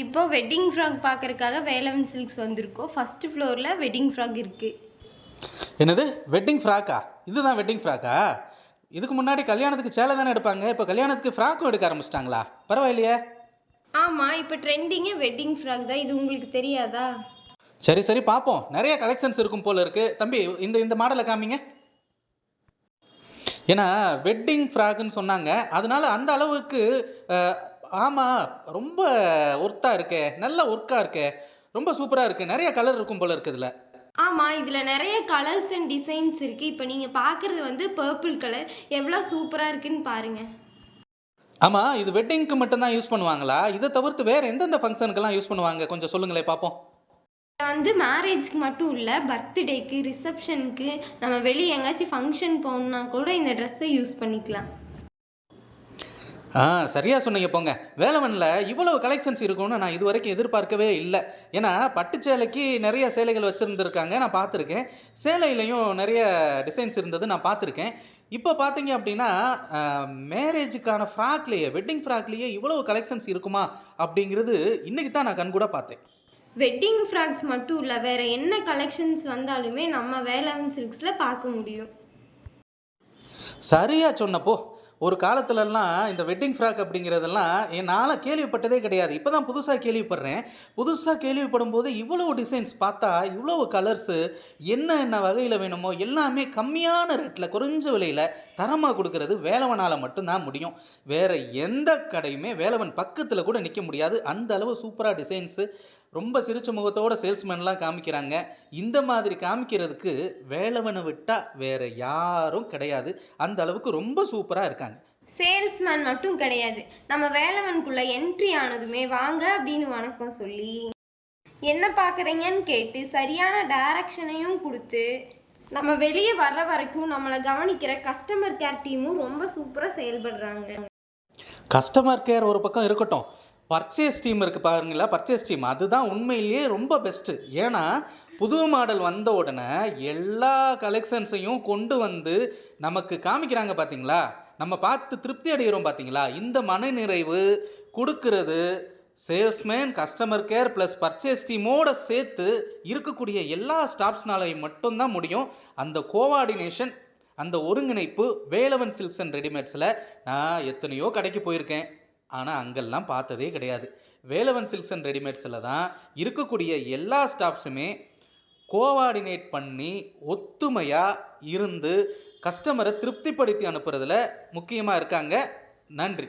இப்போ wedding frock பார்க்கறதுக்காக Velavan silks வந்திருக்கோம். ஃபர்ஸ்ட் ஃப்ளோரில் வெட்டிங் ஃப்ராக் இருக்குது என்னது? வெட்டிங் ஃப்ராக்கா இதுதான் வெட்டிங் ஃப்ராக்கா இதுக்கு முன்னாடி கல்யாணத்துக்கு சேலை தானே எடுப்பாங்க. இப்போ கல்யாணத்துக்கு ஃப்ராக்கும் எடுக்க ஆரம்பிச்சிட்டாங்களா? பரவாயில்லையே. ஆமாம் இப்போ ட்ரெண்டிங்கே வெட்டிங் ஃப்ராக் தான். இது உங்களுக்கு தெரியாதா? சரி சரி பார்ப்போம். நிறைய கலெக்ஷன்ஸ் இருக்கும் போல இருக்கு. தம்பி இந்த இந்த மாடலை காமிங்க. ஏன்னா வெட்டிங் ஃப்ராக்னு சொன்னாங்க. அதனால அந்த அளவுக்கு ஆமாம் ரொம்ப ஒர்த்தாக இருக்கே. நல்ல ஒர்க்காக இருக்கே. ரொம்ப சூப்பராக இருக்குது நிறைய கலர் இருக்கும் போல இருக்குது இதில். ஆமாம் இதில் நிறைய கலர்ஸ் அண்ட் டிசைன்ஸ் இருக்குது இப்போ நீங்கள் பார்க்குறது வந்து பர்பிள் கலர் எவ்வளோ சூப்பராக இருக்குன்னு பாருங்கள் ஆமாம் இது வெட்டிங்க்கு மட்டும்தான் யூஸ் பண்ணுவாங்களா? இதை தவிர்த்து வேறு எந்தெந்த ஃபங்க்ஷனுக்கெல்லாம் யூஸ் பண்ணுவாங்க? கொஞ்சம் சொல்லுங்களேன் பார்ப்போம் வந்து மேரேஜ்க்கு மட்டும் இல்லை பர்த்டேக்கு ரிசப்ஷனுக்கு நம்ம வெளியே எங்கேயாச்சும் ஃபங்க்ஷன் போகணுன்னா கூட இந்த ட்ரெஸ்ஸை யூஸ் பண்ணிக்கலாம். ஆ சரியாக சொன்னீங்க போங்க. வேலவனில் இவ்வளவு கலெக்ஷன்ஸ் இருக்கும்னு நான் இது வரைக்கும் எதிர்பார்க்கவே இல்லை. ஏன்னா பட்டு சேலைக்கு நிறைய சேலைகள் வச்சுருந்துருக்காங்க. நான் பார்த்துருக்கேன். சேலையிலையும் நிறைய டிசைன்ஸ் இருந்தது நான் பார்த்துருக்கேன். இப்போ பார்த்தீங்க அப்படின்னா மேரேஜுக்கான ஃப்ராக்லேயே வெட்டிங் ஃப்ராக்லேயே இவ்வளவு கலெக்ஷன்ஸ் இருக்குமா அப்படிங்கிறது இன்றைக்கி தான் நான் கண்கூட பார்த்தேன். வெட்டிங் ஃப்ராக்ஸ் மட்டும் இல்லை வேறு என்ன கலெக்ஷன்ஸ் வந்தாலுமே நம்ம வேலவன் சில்க்ஸில் பார்க்க முடியும். சரியா சொன்னப்போ ஒரு காலத்துலலாம் இந்த வெட்டிங் ஃப்ராக் அப்படிங்கிறதெல்லாம் என்னால் கேள்விப்பட்டதே கிடையாது. இப்போ தான் புதுசாக கேள்விப்படுறேன். புதுசாக கேள்விப்படும் போது இவ்வளோ டிசைன்ஸ் பார்த்தா இவ்வளோ கலர்ஸு என்ன என்ன வகையில் வேணுமோ எல்லாமே கம்மியான ரேட்டில் குறைஞ்ச விலையில் தரமாக கொடுக்கறது வேலவனால் மட்டும்தான் முடியும். வேறு எந்த கடையுமே வேலவன் பக்கத்தில் கூட நிற்க முடியாது. அந்த அளவு சூப்பராக டிசைன்ஸு ரொம்ப சிரிச்ச முகத்தோட சேல்ஸ்மேன்லாம் காமிக்கிறாங்க. இந்த மாதிரி காமிக்கிறதுக்கு வேலவனை விட்டால் வேறு யாரும் கிடையாது. அந்த அளவுக்கு ரொம்ப சூப்பராக இருக்காங்க. சேல்ஸ்மேன் மட்டும் கிடையாது. நம்ம வேலவனுக்குள்ளே என்ட்ரி ஆனதுமே வாங்க அப்படின்னு வணக்கம் சொல்லி என்ன பார்க்குறீங்கன்னு கேட்டு சரியான டைரக்ஷனையும் கொடுத்து நம்ம வெளியே வர்ற வரைக்கும் நம்மளை கவனிக்கிற கஸ்டமர் கேர் டீமும் ரொம்ப சூப்பராக செயல்படுறாங்க. கஸ்டமர் கேர் ஒரு பக்கம் இருக்கட்டும். பர்ச்சேஸ் டீம் இருக்குது பாருங்களா பர்ச்சேஸ் டீம் அதுதான் உண்மையிலேயே ரொம்ப பெஸ்ட்டு ஏன்னா புது மாடல் வந்த உடனே எல்லா கலெக்ஷன்ஸையும் கொண்டு வந்து நமக்கு காமிக்கிறாங்க பார்த்தீங்களா நம்ம பார்த்து திருப்தி அடைகிறோம் பார்த்தீங்களா இந்த மனநிறைவு கொடுக்கறது salesman customer care plus purchase டீமோட சேர்த்து இருக்கக்கூடிய எல்லா ஸ்டாஃப்ஸ்னாலையும் மட்டும்தான் முடியும். அந்த கோஆர்டினேஷன் அந்த ஒருங்கிணைப்பு வேலவன் சில்க்ஸ் அண்ட் ரெடிமேட்ஸில் நான் எத்தனையோ கடைக்கு போயிருக்கேன். ஆனால் அங்கெல்லாம் பார்த்ததே கிடையாது. வேலவன் சில்க்ஸ் அண்ட் ரெடிமேட்ஸில் தான் இருக்கக்கூடிய எல்லா ஸ்டாஃப்ஸுமே கோஆர்டினேட் பண்ணி ஒத்துமையாக இருந்து கஸ்டமரை திருப்திப்படுத்தி அனுப்புறதுல முக்கியமாக இருக்காங்க. நன்றி.